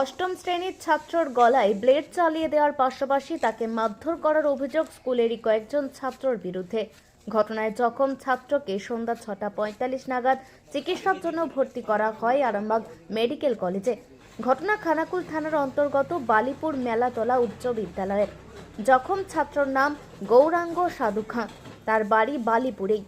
অষ্টম শ্রেণির ছাত্রর গলায় ব্লেড চালিয়ে দেওয়ার পাশাপাশি তাকে মারধর করার অভিযোগ স্কুলেরই কয়েকজন ছাত্রর বিরুদ্ধে। ঘটনায় জখম ছাত্রকে সন্ধ্যা ছটা পঁয়তাল্লিশ নাগাদ চিকিৎসার জন্য ভর্তি করা হয় আরামবাগ মেডিকেল কলেজে। ঘটনা খানাকুল থানার অন্তর্গত বালিপুর মেলাতলা উচ্চ বিদ্যালয়ের। জখম ছাত্রর নাম গৌরাঙ্গ সাধু খাঁ। তার বাড়ি বালিপুরেই।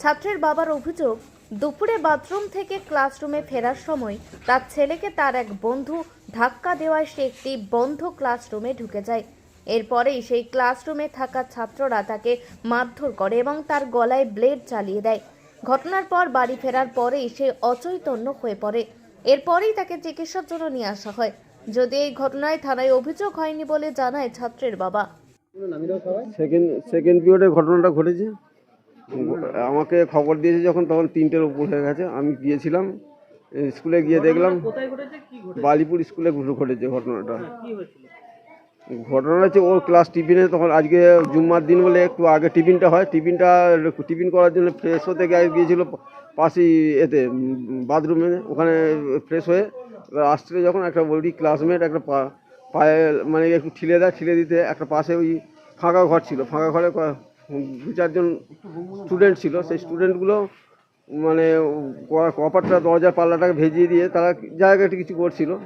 ছাত্রের বাবার অভিযোগ, দুপুরে বাথরুম থেকে ক্লাসরুমে ফেরার সময় তার ছেলেকে তার এক বন্ধু ধাক্কা দেওয়ায় সে একটি বন্ধ ক্লাসরুমে ঢুকে যায়। এরপরেই সেই ক্লাসরুমে থাকা ছাত্ররা তাকে মারধর করে এবং তার গলায় ব্লেড চালিয়ে দেয়। ঘটনার পর বাড়ি ফেরার পরেই সে অচৈতন্য হয়ে পড়ে। এরপরেই তাকে চিকিৎসার জন্য নিয়ে আসা হয়। যদি এই ঘটনায় থানায় অভিযোগ হয়নি বলে জানায় ছাত্রের বাবা। সেকেন্ড সেকেন্ড পিরিয়ডে ঘটনাটা ঘটেছে। আমাকে খবর দিয়েছে যখন তখন তিনটের উপর হয়ে গেছে। আমি গিয়েছিলাম স্কুলে গিয়ে দেখলাম বালিপুর স্কুলে ঘটেছে ঘটনাটা। হয়েছিল? ঘটনা হচ্ছে ওর ক্লাস টিফিনে তখন আজকে জুম্মার দিন বলে একটু আগে টিফিনটা হয়। টিফিনটা টিফিন করার জন্য ফ্রেশ হতে গিয়ে গিয়েছিল পাশেই এতে বাথরুমে। ওখানে ফ্রেশ হয়ে এবার আসছিল যখন একটা ওই ক্লাসমেট একটা পা- পায়ে মানে একটু ঠিলে দেয় ঠিলে দিতে একটা পাশে ওই ফাঁকা ঘর ছিল। ফাঁকা ঘরে দু চারজন স্টুডেন্ট ছিল। সেই স্টুডেন্টগুলো মানে কপারটা, দরজার পাল্লাটাকে ভেজিয়ে দিয়ে তারা জায়গাটা কিছু করছিল।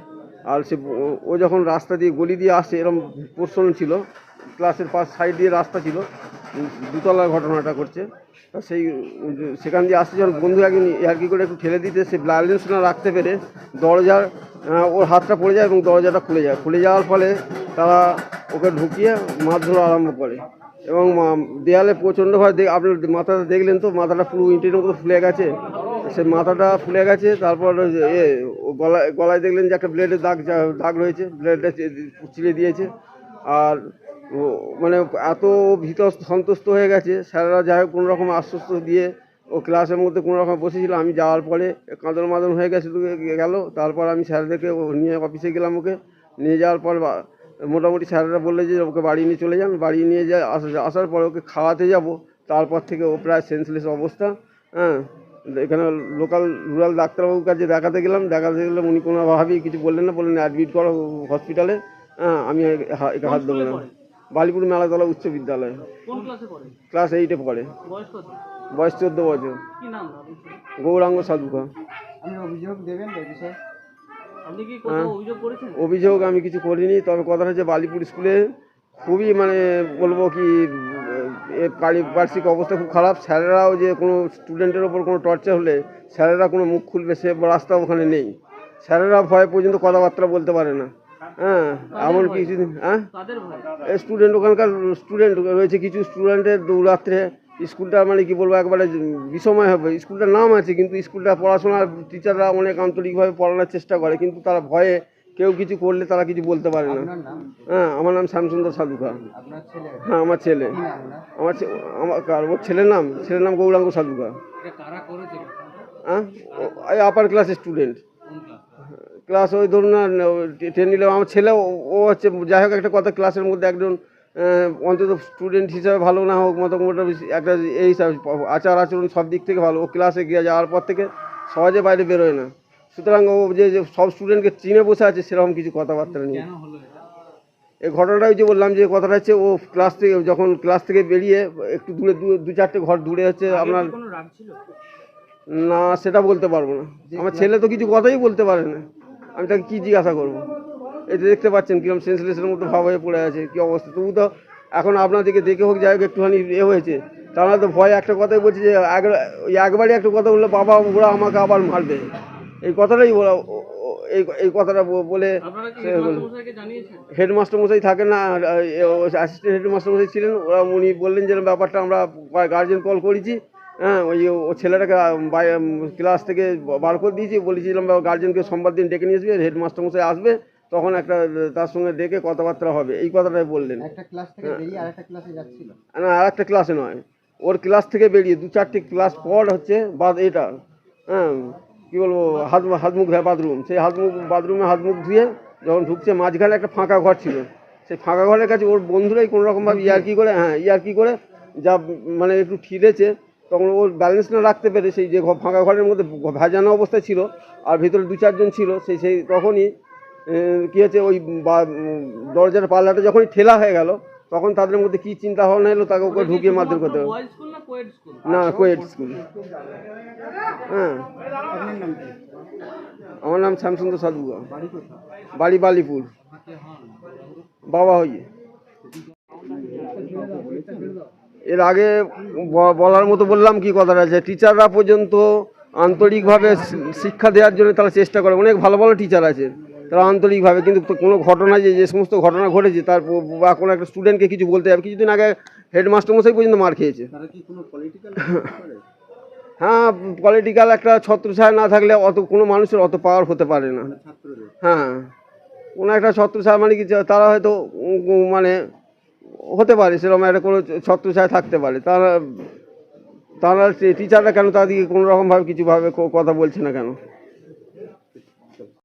আর সে, ও- যখন রাস্তা দিয়ে গলি দিয়ে আসছে এরকম পোর্শন ছিল, ক্লাসের পাশ সাইড দিয়ে রাস্তা ছিল, দুতলার ঘটনাটা করছে সেই, সেখান দিয়ে আসছে যখন বন্ধু একদিন আর কি করে একটু ঠেলে দিতে, সে ব্যালেন্স না রাখতে পেরে দরজার ওর হাতটা পড়ে যায় এবং দরজাটা খুলে যায়। খুলে যাওয়ার ফলে তারা ওকে ঢুকিয়ে মারধর আরম্ভ করে। এবং দেয়ালে প্রচণ্ডভাবে দেখ আপনার মাথাটা দেখলেন তো, মাথাটা পুরো ইঁটের মতো ফুলে গেছে। সে মাথাটা ফুলে গেছে, তারপর এ গলায় গলায় দেখলেন যে একটা ব্লেডের দাগ দাগ রয়েছে ব্লেডটা চিড়ে দিয়েছে। আর মানে এত ভীত সন্তুষ্ট হয়ে গেছে, স্যারেরা যাই হোক কোনো রকম আশ্বস্ত দিয়ে ও ক্লাসের মধ্যে কোনো রকম বসেছিল, আমি যাওয়ার পরে কাঁদন মাদন হয়ে গেছে, গেল। তারপর আমি স্যারদেরকে নিয়ে অফিসে গেলাম ওকে। নিয়ে যাওয়ার পর মোটামুটি স্যারেরা বললে যে ওকে বাড়ি নিয়ে চলে যান বাড়ি নিয়ে যায় আসা- আসার পর ওকে খাওয়াতে যাব। তারপর থেকে ও প্রায় সেন্সলেস অবস্থা হ্যাঁ। এখানে লোকাল রুরাল ডাক্তারবাবুর কাছে দেখাতে গেলাম দেখাতে গেলাম উনি কোনোভাবেই কিছু বললেন না বললেন অ্যাডমিট করো হসপিটালে হ্যাঁ আমি একে হাত দেবো না। বালিপুর মেলাতলা উচ্চ বিদ্যালয়। কোন ক্লাসে এইটে পড়ে। বয়স চোদ্দ বছর? গৌরাঙ্গ সাধুকা। আপনি অভিযোগ দেবেন অভিযোগ আমি কিছু করিনি তবে কথা হচ্ছে বালিপুর স্কুলে খুবই মানে বলব কি পারিপার্শ্বিক অবস্থা খুব খারাপ। স্যারেরাও যে কোনো স্টুডেন্টের ওপর কোনো টর্চার হলে স্যারেরা কোনো মুখ খুলবে সে রাস্তা ওখানে নেই। স্যারেরা ভয় পর্যন্ত কথাবার্তা বলতে পারে না। হ্যাঁ এমন কিছু হ্যাঁ? স্টুডেন্ট ওখানকার স্টুডেন্ট রয়েছে কিছু স্টুডেন্টের দৌরাত্রে স্কুলটা মানে কি বলব একবারে বিষময় হবে। স্কুলটার নাম আছে কিন্তু স্কুলটা পড়াশোনার টিচাররা অনেক আন্তরিকভাবে পড়ানোর চেষ্টা করে কিন্তু তারা ভয়ে কেউ কিছু করলে তারা কিছু বলতে পারে না। হ্যাঁ আমার নাম শ্যামসুন্দর সাধুকা হ্যাঁ আমার ছেলে? আমার আমার কার? ওর ছেলের নাম? ছেলের নাম গৌরাঙ্গ সাধুকা হ্যাঁ এই আপার ক্লাসের স্টুডেন্ট ক্লাস ওই ধরুন না টেন নিলে আমার ছেলে ও- হচ্ছে যাই হোক একটা কথা ক্লাসের মধ্যে একজন অন্তত স্টুডেন্ট হিসাবে ভালো না হোক মোটামুটি একটা এই হিসাবে আচার আচরণ সব দিক থেকে ভালো। ও ক্লাসে গিয়ে যাওয়ার পর থেকে সহজে বাইরে বেরোয় না। সুতরাং ও যে সব স্টুডেন্টকে চিনে বসে আছে সেরকম কিছু কথাবার্তা নেই। কেন এই ঘটনাটা ওই যে বললাম যে কথাটা হচ্ছে ও ক্লাস থেকে যখন ক্লাস থেকে বেরিয়ে একটু দূরে দু চারটে ঘর দূরে হচ্ছে আপনার না সেটা বলতে পারব না। আমার ছেলে তো কিছু কথাই বলতে পারে না। আমি তাকে কী জিজ্ঞাসা করব? এই যে দেখতে পাচ্ছেন কীরকম সেন্সলেসের মতো ভাব হয়ে পড়ে আছে কী অবস্থা? তবু তো এখন আপনাদেরকে দেখে হোক যাই হোক একটুখানি এ হয়েছে। তারা তো ভয় একটা কথাই বলছে যে একবারই একটা কথা বলল বাবা ওরা আমাকে আবার মারবে। এই কথাটাই বলা এই এই কথাটা বলে হেডমাস্টার মশাই থাকেন না অ্যাসিস্ট্যান্ট হেডমাস্টার মশাই ছিলেন ওরা উনি বললেন যে ব্যাপারটা আমরা গার্জেন কল করেছি। হ্যাঁ ওই ও ছেলেটাকে ক্লাস থেকে বার করে দিয়েছি বলেছিলাম গার্জেনকে সোমবার দিন ডেকে নিয়ে আসবে হেডমাস্টার মশাই আসবে। তখন একটা তার সঙ্গে ডেকে কথাবার্তা হবে। এই কথাটাই বললেন। যাচ্ছিল। না আর একটা ক্লাসে নয়। ওর ক্লাস থেকে বেরিয়ে দু চারটে ক্লাস পর হচ্ছে বাদ এটা হ্যাঁ কী বলব হাত হাত মুখ ধোয়া বাথরুম। সেই হাত মুখ বাথরুমে হাত মুখ ধুয়ে যখন ঢুকছে মাঝখানে একটা ফাঁকা ঘর ছিল। সেই ফাঁকা ঘরের কাছে ওর বন্ধুরাই কোনো রকমভাবে ইয়ারকি করে হ্যাঁ ইয়ারকি করে যা মানে একটু ঠিরেছে তখন ওর ব্যালেন্স না রাখতে পেরে সেই যে ফাঁকা ঘরের মধ্যে ভেজানো অবস্থায় ছিল আর ভিতরে দু চারজন ছিল সেই সেই তখনই কি হচ্ছে, ওই দরজার পাল্লাটা যখনই ঠেলা হয়ে গেল, তখন তাদের মধ্যে কি চিন্তা ভাবনা এলো, তাকে ওকে ঢুকিয়ে মারধর করতে হবে। না কোয়েড স্কুল কোয়েট স্কুল। হ্যাঁ। আমার নাম শ্যামসুন্দর সাধুয়া বাড়ি বালিপুর। বাবা হইয়ে এর আগে বলার মতো বললাম কি কথাটা আছে টিচাররা পর্যন্ত আন্তরিকভাবে শিক্ষা দেওয়ার জন্য তারা চেষ্টা করে। অনেক ভালো ভালো টিচার আছে। তারা আন্তরিকভাবে কিন্তু কোনো ঘটনা যে যে সমস্ত ঘটনা ঘটেছে তার বা কোনো একটা স্টুডেন্টকে কিছু বলতে যাবে। কিছুদিন আগে হেডমাস্টার মশাই পর্যন্ত মার খেয়েছে। হ্যাঁ পলিটিক্যাল একটা ছত্রছায়া না থাকলে অত কোনো মানুষের অত পাওয়ার হতে পারে না। হ্যাঁ কোনো একটা ছত্রছায়া মানে কি তারা হয়তো মানে হতে পারে সেরকম একটা কোনো ছত্রছায়া থাকতে পারে। তারা তারা টিচাররা কেন তাদেরকে কোনো রকমভাবে কিছুভাবে কথা বলছে না কেন?